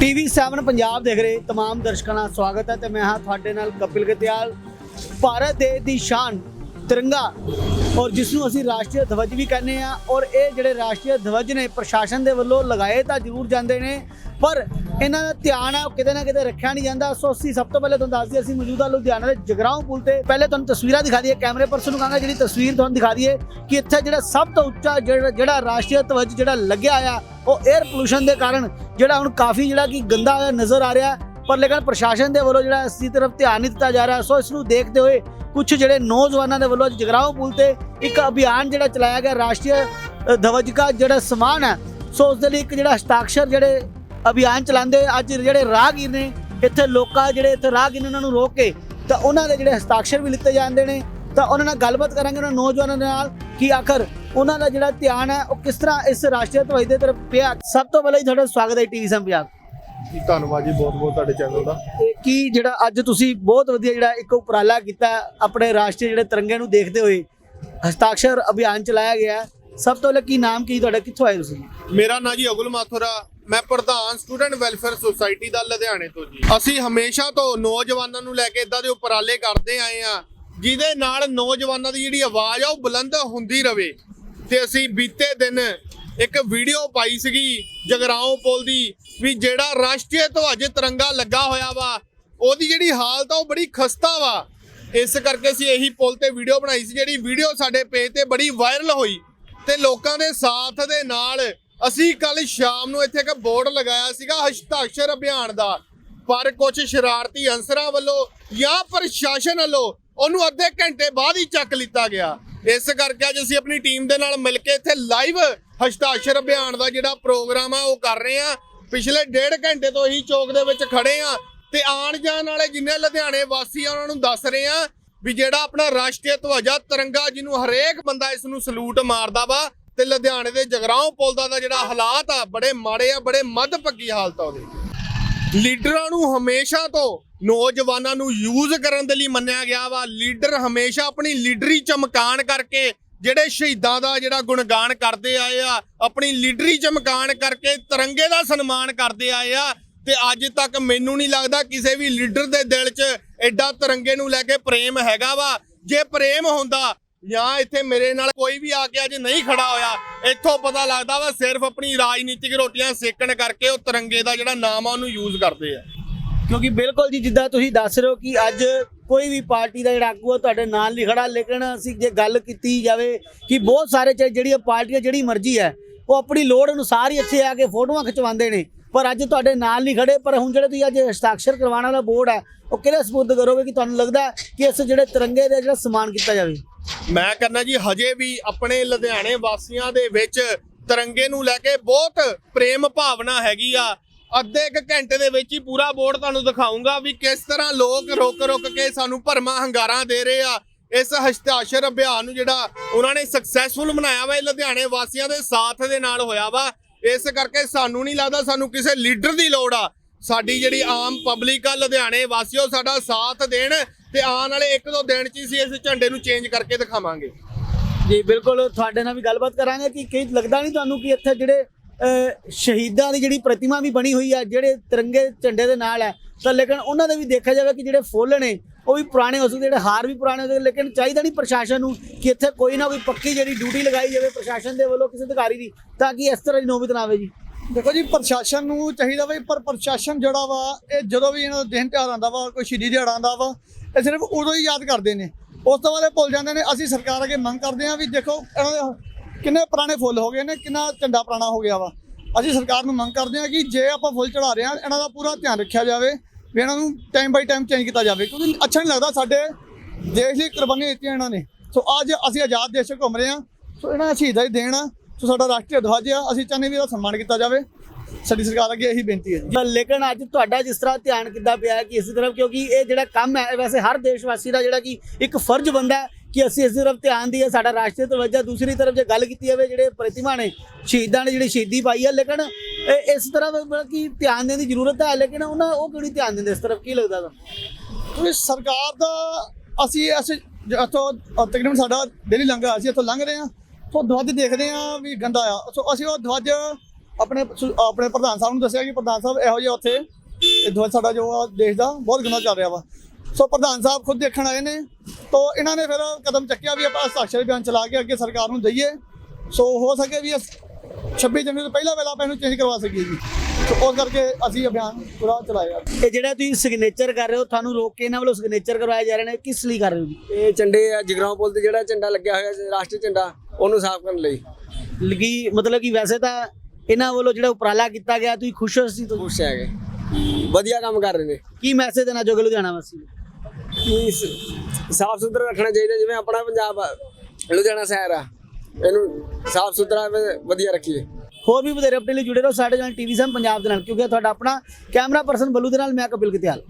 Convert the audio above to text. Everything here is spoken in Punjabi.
ਟੀਵੀ 7 ਪੰਜਾਬ ਦੇਖ ਰਹੇ तमाम ਦਰਸ਼ਕਾਂ ਦਾ ਸਵਾਗਤ ਹੈ ਤੇ ਮੈਂ ਹਾਂ ਤੁਹਾਡੇ ਨਾਲ ਕਪਿਲ ਗਤਿਆਲ ਭਾਰਤ ਦੇ ਦੀ ਸ਼ਾਨ ਤਿਰੰਗਾ ਔਰ ਜਿਸ ਨੂੰ ਅਸੀਂ ਰਾਸ਼ਟਰੀ ਧਵਜ ਵੀ ਕਹਿੰਦੇ ਆ ਔਰ ਇਹ ਜਿਹੜੇ ਰਾਸ਼ਟਰੀ ਧਵਜ ਨੇ ਪ੍ਰਸ਼ਾਸਨ ਦੇ ਵੱਲੋਂ ਲਗਾਏ ਤਾਂ ਜ਼ਰੂਰ ਜਾਂਦੇ ਨੇ, ਪਰ ਇਹਨਾਂ ਦਾ ਧਿਆਨ ਆ, ਉਹ ਕਿਤੇ ਨਾ ਕਿਤੇ ਰੱਖਿਆ ਨਹੀਂ ਜਾਂਦਾ। ਸੋ ਅਸੀਂ ਸਭ ਤੋਂ ਪਹਿਲੇ ਤੁਹਾਨੂੰ ਦੱਸ ਦਈਏ, ਅਸੀਂ ਮੌਜੂਦਾ ਲੁਧਿਆਣਾ ਦੇ ਜਗਰਾਉਂ ਪੁਲ ਤੇ ਪਹਿਲੇ ਤੁਹਾਨੂੰ ਤਸਵੀਰਾਂ ਦਿਖਾ ਦਈਏ, ਕੈਮਰੇ ਪਰਸਨ ਨੂੰ ਕਹਾਂਗਾ, ਜਿਹੜੀ ਤਸਵੀਰ ਤੁਹਾਨੂੰ ਦਿਖਾ ਦਈਏ, ਕਿ ਇੱਥੇ ਜਿਹੜਾ ਸਭ ਤੋਂ ਉੱਚਾ ਜਿਹੜਾ ਰਾਸ਼ਟਰੀ ਧਵਜ ਜਿਹੜਾ ਲੱਗਿਆ ਆ ਉਹ 에ਅਰ ਪੋਲੂਸ਼ਨ ਦੇ ਕਾਰਨ ਜਿਹੜਾ ਹੁਣ ਕਾਫੀ ਜਿਹੜਾ ਕਿ ਗੰਦਾ ਹੋਇਆ ਨਜ਼ਰ ਆ ਰਿਹਾ। ਪਰ ਲੇਕਿਨ ਪ੍ਰਸ਼ਾਸਨ ਦੇ ਵੱਲੋਂ ਜਿਹੜਾ ਇਸ ਦੀ ਤਰਫ ਧਿਆਨ ਨਹੀਂ ਦਿੱਤਾ ਜਾ ਰਿਹਾ, ਸੋ ਇਸ ਨੂੰ ਦੇਖਦੇ ਹੋਏ ਕੁਝ ਜਿਹੜੇ ਨੌਜਵਾਨਾਂ ਦੇ ਵੱਲੋਂ ਅੱਜ ਜਗਰਾਉਂ ਪੁਲ ਤੇ ਇੱਕ ਅਭਿਆਨ ਜਿਹੜਾ ਚਲਾਇਆ ਗਿਆ, ਰਾਸ਼ਟਰੀ ਧਵਜਕਾ ਜਿਹੜਾ ਸਮਾਨ ਹੈ, ਸੋ ਉਸ ਦੇ ਲਈ ਇੱਕ ਜਿਹੜਾ ਹਸਤਾਖਰ ਜਿਹੜੇ ਅਭਿਆਨ ਚਲਾਉਂਦੇ ਅੱਜ ਜਿਹੜੇ ਰਾਹਗੀਰ ਨੇ, ਇੱਥੇ ਲੋਕਾਂ ਜਿਹੜੇ ਇੱਥੇ ਰਾਹਗੀਰ ਨੇ ਉਹਨਾਂ ਨੂੰ ਰੋਕ ਕੇ ਤਾਂ ਉਹਨਾਂ ਦੇ ਜਿਹੜੇ ਹਸਤਾਖਰ ਵੀ ਲਿੱਤੇ ਜਾਂਦੇ ਨੇ। ਤਾਂ ਉਹਨਾਂ ਨਾਲ ਗੱਲਬਾਤ ਕਰਾਂਗੇ ਉਹਨਾਂ ਨੌਜਵਾਨਾਂ ਦੇ ਨਾਲ ਕਿ ਆਖਰ ਉਹਨਾਂ ਦਾ ਜਿਹੜਾ ਧਿਆਨ ਹੈ ਉਹ ਕਿਸ ਤਰ੍ਹਾਂ ਇਸ ਰਾਸ਼ਟਰੀ ਧਵਜ ਦੇ ਤਰਫ ਪਿਆ। ਸਭ ਤੋਂ ਪਹਿਲਾਂ ਹੀ ਤੁਹਾਡਾ ਸਵਾਗਤ ਹੈ ਟੀਵੀ ਸਮ ਪੰਜਾਬ ਧੰਨਵਾਦ ਜੀ ਬਹੁਤ ਬਹੁਤ ਤੁਹਾਡੇ ਚੈਨਲ ਦਾ। ਕੀ ਜਿਹੜਾ ਅੱਜ ਤੁਸੀਂ ਬਹੁਤ ਵਧੀਆ ਜਿਹੜਾ ਇੱਕ ਉਪਰਾਲਾ ਕੀਤਾ ਆਪਣੇ ਰਾਸ਼ਟਰੀ ਜਿਹੜੇ ਤਿਰੰਗੇ ਨੂੰ ਦੇਖਦੇ ਹੋਏ ਹਸਤਾਖਰ ਅਭਿਆਨ ਚਲਾਇਆ ਗਿਆ। ਸਭ ਤੋਂ ਪਹਿਲਾਂ ਕੀ ਨਾਮ ਕੀ ਤੁਹਾਡਾ ਕਿੱਥੋਂ ਆਏ ਤੁਸੀਂ? ਮੇਰਾ ਨਾਂ ਜੀ ਅਗੁਲ ਮਾਥੁਰਾ। ਮੈਂ ਪ੍ਰਧਾਨ ਸਟੂਡੈਂਟ ਵੈਲਫੇਅਰ ਸੁਸਾਇਟੀ ਦਾ ਲੁਧਿਆਣੇ ਤੋਂ ਜੀ। ਅਸੀਂ ਹਮੇਸ਼ਾ ਤੋਂ ਨੌਜਵਾਨਾਂ ਨੂੰ ਲੈ ਕੇ ਇਦਾਂ ਦੇ ਉਪਰਾਲੇ ਕਰਦੇ ਆਏ ਆ ਜਿਹਦੇ ਨਾਲ ਨੌਜਵਾਨਾਂ ਦੀ ਜਿਹੜੀ ਆਵਾਜ਼ ਆ ਉਹ ਬੁਲੰਦ ਹੁੰਦੀ ਰਵੇ। ਤੇ ਅਸੀਂ ਬੀਤੇ ਦਿਨ ਇੱਕ ਵੀਡੀਓ ਪਾਈ ਸੀਗੀ ਜਗਰਾਉਂ ਪੁਲ ਦੀ ਵੀ ਜਿਹੜਾ ਰਾਸ਼ਟਰੀ ਧਵਜ ਤਿਰੰਗਾ ਲੱਗਾ ਹੋਇਆ ਵਾ, ਉਹਦੀ ਜਿਹੜੀ ਹਾਲਤ ਆ ਉਹ ਬੜੀ ਖਸਤਾ ਵਾ। ਇਸ ਕਰਕੇ ਅਸੀਂ ਇਹੀ ਪੁਲ ਤੇ ਵੀਡੀਓ ਬਣਾਈ ਸੀ, ਜਿਹੜੀ ਵੀਡੀਓ ਸਾਡੇ ਪੇਜ ਤੇ ਬੜੀ ਵਾਇਰਲ ਹੋਈ ਤੇ ਲੋਕਾਂ ਦੇ ਸਾਥ ਦੇ ਨਾਲ ਅਸੀਂ ਕੱਲ ਸ਼ਾਮ ਨੂੰ ਇੱਥੇ ਇੱਕ ਬੋਰਡ ਲਗਾਇਆ ਸੀਗਾ ਹਸਤਾਕਸ਼ਰ ਅਭਿਆਨ ਦਾ। ਪਰ ਕੁਝ ਸ਼ਰਾਰਤੀ ਅੰਸਰਾਂ ਵੱਲੋਂ ਜਾਂ ਪ੍ਰਸ਼ਾਸਨ ਵੱਲੋਂ ਉਹਨੂੰ ਅੱਧੇ ਘੰਟੇ ਬਾਅਦ ਹੀ ਚੱਕ ਲਿੱਤਾ ਗਿਆ। ਇਸ ਕਰਕੇ ਅੱਜ ਅਸੀਂ ਆਪਣੀ ਟੀਮ ਦੇ ਨਾਲ ਮਿਲ ਕੇ ਇੱਥੇ ਲਾਈਵ ਹਸ਼ਤਾਸ਼ਰ ਅਭਿਆਨ ਦਾ ਜਿਹੜਾ ਪ੍ਰੋਗਰਾਮ ਆ, ਉਹ ਕਰ ਰਹੇ ਆ। ਪਿਛਲੇ ਡੇਢ ਘੰਟੇ ਤੋਂ ਹੀ ਚੌਕ ਦੇ ਵਿੱਚ ਖੜੇ ਆ ਤੇ ਆਣ ਜਾਣ ਵਾਲੇ ਜਿੰਨੇ ਲੁਧਿਆਣੇ ਵਾਸੀ ਆ, ਉਹਨਾਂ ਨੂੰ ਦੱਸ ਰਹੇ ਆ ਵੀ ਜਿਹੜਾ ਆਪਣਾ ਰਾਸ਼ਟਰੀ ਧਵਜਾ ਤਿਰੰਗਾ ਜਿਹਨੂੰ ਹਰੇਕ ਬੰਦਾ ਇਸ ਨੂੰ ਸਲੂਟ ਮਾਰਦਾ ਵਾ ਤੇ ਲੁਧਿਆਣੇ ਦੇ ਜਗਰਾਉਂ ਪੁਲ ਦਾ ਜਿਹੜਾ ਹਾਲਾਤ ਆ, ਬੜੇ ਮਾੜੇ ਆ, ਬੜੇ ਮੱਧਪੱਕੀ ਹਾਲਤ ਆ ਉਹਦੇ। ਲੀਡਰਾਂ ਨੂੰ ਹਮੇਸ਼ਾ ਤੋਂ ਨੌਜਵਾਨਾਂ ਨੂੰ ਯੂਜ਼ ਕਰਨ ਦੇ ਲਈ ਮੰਨਿਆ ਗਿਆ ਵਾ। ਲੀਡਰ ਹਮੇਸ਼ਾ ਆਪਣੀ ਲੀਡਰੀ ਚਮਕਾਣ ਕਰਕੇ ਜਿਹੜੇ ਸ਼ਹੀਦਾਂ ਦਾ ਜਿਹੜਾ ਗੁਣਗਾਨ ਕਰਦੇ ਆਏ ਆ, ਆਪਣੀ ਲੀਡਰੀ ਚਮਕਾਣ ਕਰਕੇ ਤਿਰੰਗੇ ਦਾ ਸਨਮਾਨ ਕਰਦੇ ਆਏ ਆ, ਤੇ ਅੱਜ ਤੱਕ ਮੈਨੂੰ ਨਹੀਂ ਲੱਗਦਾ ਕਿਸੇ ਵੀ ਲੀਡਰ ਦੇ ਦਿਲ 'ਚ ਐਡਾ ਤਿਰੰਗੇ ਨੂੰ ਲੈ ਕੇ ਪ੍ਰੇਮ ਹੈਗਾ ਵਾ। ਜੇ ਪ੍ਰੇਮ ਹੁੰਦਾ, ਜਾਂ ਇੱਥੇ ਮੇਰੇ ਨਾਲ ਕੋਈ ਵੀ ਆ ਕੇ ਅੱਜ ਨਹੀਂ ਖੜਾ ਹੋਇਆ, ਇੱਥੋਂ ਪਤਾ ਲੱਗਦਾ ਵਾ ਸਿਰਫ ਆਪਣੀ ਰਾਜਨੀਤਿਕ ਰੋਟੀਆਂ ਸੇਕਣ ਕਰਕੇ ਉਹ ਤਿਰੰਗੇ ਦਾ ਜਿਹੜਾ ਨਾਮ ਆ ਉਹਨੂੰ ਯੂਜ਼ ਕਰਦੇ ਆ। ਕਿਉਂਕਿ ਬਿਲਕੁਲ ਜੀ, ਜਿੱਦਾਂ ਤੁਸੀਂ ਦੱਸ ਰਹੇ ਹੋ ਕਿ ਅੱਜ ਕੋਈ ਵੀ ਪਾਰਟੀ ਦਾ ਜਿਹੜਾ ਆਗੂ ਆ ਤੁਹਾਡੇ ਨਾਲ ਨਹੀਂ ਖੜਾ। ਲੇਕਿਨ ਅਸੀਂ ਜੇ ਗੱਲ ਕੀਤੀ ਜਾਵੇ ਕਿ ਬਹੁਤ ਸਾਰੇ ਜਿਹੜੀਆਂ ਪਾਰਟੀਆਂ ਜਿਹੜੀ ਮਰਜ਼ੀ ਹੈ, ਉਹ ਆਪਣੀ ਲੋੜ ਅਨੁਸਾਰ ਹੀ ਇੱਥੇ ਆ ਕੇ ਫੋਟੋਆਂ ਖਿਚਵਾਉਂਦੇ ਨੇ। ਪਰ ਅੱਜ ਤੁਹਾਡੇ ਨਾਲ ਨਹੀਂ ਖੜੇ, ਪਰ ਹੁਣ ਜਿਹੜੇ ਤੁਸੀਂ ਅੱਜ ਹਸਤਾਖਰ ਕਰਵਾਉਣ ਵਾਲਾ ਬੋਰਡ ਹੈ ਉਹ ਕਿਹੜੇ ਸਪੁਰਦ ਕਰੋਗੇ ਕਿ ਤੁਹਾਨੂੰ ਲੱਗਦਾ ਕਿ ਇਸ ਜਿਹੜੇ ਤਿਰੰਗੇ ਦਾ ਜਿਹੜਾ ਸਨਮਾਨ ਕੀਤਾ ਜਾਵੇ? ਮੈਂ ਕਹਿੰਦਾ ਜੀ, ਹਜੇ ਵੀ ਆਪਣੇ ਲੁਧਿਆਣੇ ਵਾਸੀਆਂ ਦੇ ਵਿੱਚ ਤਿਰੰਗੇ ਨੂੰ ਲੈ ਕੇ ਬਹੁਤ ਪ੍ਰੇਮ ਭਾਵਨਾ ਹੈਗੀ ਆ। ਅੱਧੇ ਇੱਕ ਘੰਟੇ ਦੇ ਵਿੱਚ ਹੀ ਪੂਰਾ ਬੋਰਡ ਤੁਹਾਨੂੰ ਦਿਖਾਉਂਗਾ ਵੀ ਕਿਸ ਤਰ੍ਹਾਂ ਲੋਕ ਰੁਕ ਰੁਕ ਕੇ ਸਾਨੂੰ ਭਰਮਾ ਹੰਗਾਰਾਂ ਦੇ ਰਹੇ ਆ। ਇਸ ਹਸਤਾਖਰ ਅਭਿਆਨ ਨੂੰ ਜਿਹੜਾ ਉਹਨਾਂ ਨੇ ਸਕਸੈਸਫੁਲ ਬਣਾਇਆ ਵਾ, ਇਹ ਲੁਧਿਆਣੇ ਵਾਸੀਆਂ ਦੇ ਸਾਥ ਦੇ ਨਾਲ ਹੋਇਆ ਵਾ। ਇਸ ਕਰਕੇ ਸਾਨੂੰ ਨਹੀਂ ਲੱਗਦਾ ਸਾਨੂੰ ਕਿਸੇ ਲੀਡਰ ਦੀ ਲੋੜ ਆ। ਸਾਡੀ ਜਿਹੜੀ ਆਮ ਪਬਲਿਕ ਆ, ਲੁਧਿਆਣੇ ਵਾਸੀਓ ਸਾਡਾ ਸਾਥ ਦੇਣ ਤੇ ਆਉਣ ਵਾਲੇ ਇੱਕ ਦੋ ਦਿਨ ਚ ਹੀ ਅਸੀਂ ਇਸ ਝੰਡੇ ਨੂੰ ਚੇਂਜ ਕਰਕੇ ਦਿਖਾਵਾਂਗੇ। ਜੀ, ਬਿਲਕੁਲ। ਤੁਹਾਡੇ ਨਾਲ ਵੀ ਗੱਲਬਾਤ ਕਰਾਂਗੇ ਕਿ ਕੀ ਲੱਗਦਾ ਨਹੀਂ ਤੁਹਾਨੂੰ ਕਿ ਇੱਥੇ ਜਿਹੜੇ ਸ਼ਹੀਦਾਂ ਦੀ ਜਿਹੜੀ ਪ੍ਰਤਿਮਾ ਵੀ ਬਣੀ ਹੋਈ ਆ, ਜਿਹੜੇ ਤਿਰੰਗੇ ਝੰਡੇ ਦੇ ਨਾਲ ਹੈ ਤਾਂ ਲੇਕਿਨ ਉਹਨਾਂ ਦੇ ਵੀ ਦੇਖਿਆ ਜਾਵੇ ਕਿ ਜਿਹੜੇ ਫੁੱਲ ਨੇ, ਉਹ ਵੀ ਪੁਰਾਣੇ ਹੋ ਸਕਦੇ, ਜਿਹੜੇ ਹਾਰ ਵੀ ਪੁਰਾਣੇ ਹੋ ਸਕਦੇ, ਲੇਕਿਨ ਚਾਹੀਦਾ ਨਹੀਂ ਪ੍ਰਸ਼ਾਸਨ ਨੂੰ ਕਿ ਇੱਥੇ ਕੋਈ ਨਾ ਕੋਈ ਪੱਕੀ ਜਿਹੜੀ ਡਿਊਟੀ ਲਗਾਈ ਜਾਵੇ ਪ੍ਰਸ਼ਾਸਨ ਦੇ ਵੱਲੋਂ ਕਿਸੇ ਅਧਿਕਾਰੀ ਦੀ, ਤਾਂ ਕਿ ਇਸ ਤਰ੍ਹਾਂ ਦੀ ਨੌਬਤ ਨਾ ਆਵੇ ਜੀ। ਦੇਖੋ ਜੀ, ਪ੍ਰਸ਼ਾਸਨ ਨੂੰ ਚਾਹੀਦਾ ਵਾ ਪਰ ਪ੍ਰਸ਼ਾਸਨ ਜਿਹੜਾ ਵਾ, ਇਹ ਜਦੋਂ ਵੀ ਇਹਨਾਂ ਦਾ ਦਿਨ ਤਿਉਹਾਰ ਆਉਂਦਾ ਵਾ, ਕੋਈ ਸ਼ਹੀਦੀ ਦਿਹਾੜਾ ਆਉਂਦਾ ਵਾ, ਇਹ ਸਿਰਫ ਉਦੋਂ ਹੀ ਯਾਦ ਕਰਦੇ ਨੇ। ਉਸ ਤੋਂ ਬਾਅਦ ਇਹ ਭੁੱਲ ਜਾਂਦੇ ਨੇ, ਅਸੀਂ ਸਰਕਾਰ ਅੱਗੇ ਮੰਗ ਕਰਦੇ ਹਾਂ ਵੀ ਦੇਖੋ, ਇਹਨਾਂ ਦੇ ਕਿੰਨੇ ਪੁਰਾਣੇ ਫੁੱਲ ਹੋ ਗਏ ਨੇ, ਕਿੰਨਾ ਝੰਡਾ ਪੁਰਾਣਾ ਹੋ ਗਿਆ ਵਾ। ਅਸੀਂ ਸਰਕਾਰ ਨੂੰ ਮੰਗ ਕਰਦੇ ਹਾਂ ਕਿ ਜੇ ਆਪਾਂ ਫੁੱਲ ਚੜਾ ਰਹੇ ਹਾਂ, ਇਹਨਾਂ ਦਾ ਪੂਰਾ ਧਿਆਨ ਰੱਖਿਆ ਜਾਵੇ, ਵੀ ਇਹਨਾਂ ਨੂੰ ਟਾਈਮ ਬਾਈ ਟਾਈਮ ਚੇਂਜ ਕੀਤਾ ਜਾਵੇ, ਕਿਉਂਕਿ ਅੱਛਾ ਨਹੀਂ ਲੱਗਦਾ ਸਾਡੇ ਦੇਸ਼ ਲਈ ਕੁਰਬਾਨੀਆਂ ਦਿੱਤੀਆਂ ਇਹਨਾਂ ਨੇ। ਸੋ ਅੱਜ ਅਸੀਂ ਆਜ਼ਾਦ ਦੇਸ਼ 'ਚ ਘੁੰਮ ਰਹੇ ਹਾਂ ਸੋ ਇਹਨਾਂ ਦਾ ਸ਼ਹੀਦਾਂ ਹੀ ਦੇਣ ਆ ਸੋ ਸਾਡਾ ਰਾਸ਼ਟਰੀ ਧਵਜ ਆ, ਅਸੀਂ ਚਾਹੁੰਦੇ ਵੀ ਇਹਦਾ ਸਨਮਾਨ ਕੀਤਾ ਜਾਵੇ। ਸਾਡੀ ਸਰਕਾਰ ਅੱਗੇ ਇਹੀ ਬੇਨਤੀ ਹੈ ਜੀ। ਲੇਕਿਨ ਅੱਜ ਤੁਹਾਡਾ ਜਿਸ ਤਰ੍ਹਾਂ ਧਿਆਨ ਕਿੱਦਾਂ ਪਿਆ ਕਿ ਇਸੇ ਤਰ੍ਹਾਂ, ਕਿਉਂਕਿ ਇਹ ਜਿਹੜਾ ਕੰਮ ਹੈ, ਇਹ ਵੈਸੇ ਹਰ ਦੇਸ਼ ਵਾਸੀ ਦਾ ਜਿਹੜਾ ਕਿ ਇੱਕ ਫਰਜ਼ ਬੰਦਾ ਹੈ ਕਿ ਅਸੀਂ ਇਸ ਤਰਫ ਧਿਆਨ ਦਈਏ, ਸਾਡਾ ਰਾਸ਼ਟਰੀ ਤਵੱਜਾ ਦੂਸਰੀ ਤਰਫ ਜੇ ਗੱਲ ਕੀਤੀ ਜਾਵੇ, ਜਿਹੜੇ ਪ੍ਰਤਿਮਾ ਨੇ ਸ਼ਹੀਦਾਂ ਨੇ ਜਿਹੜੀ ਸ਼ਹੀਦੀ ਪਾਈ ਹੈ ਲੇਕਿਨ ਇਹ ਇਸ ਤਰ੍ਹਾਂ ਮਤਲਬ ਕਿ ਧਿਆਨ ਦੇਣ ਦੀ ਜ਼ਰੂਰਤ ਹੈ, ਲੇਕਿਨ ਉਹਨਾਂ ਉਹ ਕਿਹੜੀ ਧਿਆਨ ਦਿੰਦੇ, ਇਸ ਤਰਫ ਕੀ ਲੱਗਦਾ ਤੁਹਾਨੂੰ? ਕਿਉਂਕਿ ਸਰਕਾਰ ਦਾ ਅਸੀਂ ਅਸੀਂ ਇੱਥੋਂ ਤਕਰੀਬਨ ਸਾਡਾ ਡੇਲੀ ਲੰਘਾ ਅਸੀਂ ਇੱਥੋਂ ਲੰਘ ਰਹੇ ਹਾਂ ਤੋਂ ਧਵਜ ਦੇਖਦੇ ਹਾਂ ਵੀ ਗੰਦਾ ਆ। ਸੋ ਅਸੀਂ ਉਹ ਧਵਜ ਆਪਣੇ ਆਪਣੇ ਪ੍ਰਧਾਨ ਸਾਹਿਬ ਨੂੰ ਦੱਸਿਆ ਕਿ ਪ੍ਰਧਾਨ ਸਾਹਿਬ ਇਹੋ ਜਿਹਾ ਉੱਥੇ, ਇਹ ਧਵਜ ਸਾਡਾ ਜੋ ਦੇਸ਼ ਦਾ ਬਹੁਤ ਗੰਦਾ ਚੱਲ ਰਿਹਾ ਵਾ। ਸੋ ਪ੍ਰਧਾਨ ਸਾਹਿਬ ਖੁਦ ਦੇਖਣ ਆਏ ਨੇ। ਤੋਂ ਇਹਨਾਂ ਨੇ ਫਿਰ ਕਦਮ ਚੱਕਿਆ ਵੀ ਆਪਾਂ ਹਸਤਾਖਰ ਬਿਆਨ ਚਲਾ ਕੇ ਅੱਗੇ ਸਰਕਾਰ ਨੂੰ ਦਈਏ। ਸੋ ਹੋ ਸਕੇ ਵੀ ਅਸ- 26 ਜਨਵਰੀ ਤੋਂ ਪਹਿਲਾਂ ਪਹਿਲਾਂ ਆਪਾਂ ਇਹਨੂੰ ਚੇਂਜ ਕਰਵਾ ਸਕੀਏ ਜੀ। ਸੋ ਉਸ ਕਰਕੇ ਅਸੀਂ ਅਭਿਆਨ ਪੂਰਾ ਚਲਾਇਆ। ਇਹ ਜਿਹੜਾ ਤੁਸੀਂ ਸਿਗਨੇਚਰ ਕਰ ਰਹੇ ਹੋ ਤੁਹਾਨੂੰ ਰੋਕ ਕੇ ਇਹਨਾਂ ਵੱਲੋਂ ਸਿਗਨੇਚਰ ਕਰਵਾਏ ਜਾ ਰਹੇ ਨੇ ਕਿਸ ਲਈ ਕਰ ਰਹੇ ਹੋ ਜੀ? ਇਹ ਝੰਡੇ ਆ ਜਗਰਾਉਂ ਪੁਲ ਤੇ ਜਿਹੜਾ ਝੰਡਾ ਲੱਗਿਆ ਹੋਇਆ ਰਾਸ਼ਟਰੀ ਝੰਡਾ ਉਹਨੂੰ ਸਾਫ਼ ਕਰਨ ਲਈ। ਲਗੀ ਮਤਲਬ ਕਿ ਵੈਸੇ ਤਾਂ ਇਹਨਾਂ ਵੱਲੋਂ ਜਿਹੜਾ ਉਪਰਾਲਾ ਕੀਤਾ ਗਿਆ ਤੁਸੀਂ ਖੁਸ਼ ਹੋ ਸੀ ਤੁਸੀਂ? ਖੁਸ਼ ਹੈਗੇ। ਵਧੀਆ ਕੰਮ ਕਰ ਰਹੇ ਨੇ। ਕੀ ਮੈਸੇਜ ਦੇਣਾ ਚਾਹੋਗੇ ਲੁਧਿਆਣਾ ਵਾਸੀ ਨੂੰ? ਕੀ ਸਾਫ਼ ਸੁਥਰਾ ਰੱਖਣਾ ਚਾਹੀਦਾ ਜਿਵੇਂ ਆਪਣਾ ਪੰਜਾਬ ਆ, ਲੁਧਿਆਣਾ ਸ਼ਹਿਰ ਆ ਇਹਨੂੰ ਸਾਫ਼ ਸੁਥਰਾ ਵਧੀਆ ਰੱਖੀਏ। ਹੋਰ ਵੀ ਵਧੇਰੇ ਅਪਡੇਟ ਲਈ ਜੁੜੇ ਰਹੋ ਸਾਡੇ ਨਾਲ ਟੀਵੀ ਸਮ ਪੰਜਾਬ ਦੇ ਨਾਲ ਕਿਉਂਕਿ ਤੁਹਾਡਾ ਆਪਣਾ ਕੈਮਰਾ ਪਰਸਨ ਬੱਲੂ ਦੇ ਨਾਲ ਮੈਂ ਕਪਿਲ ਕਿਤਿਆਲ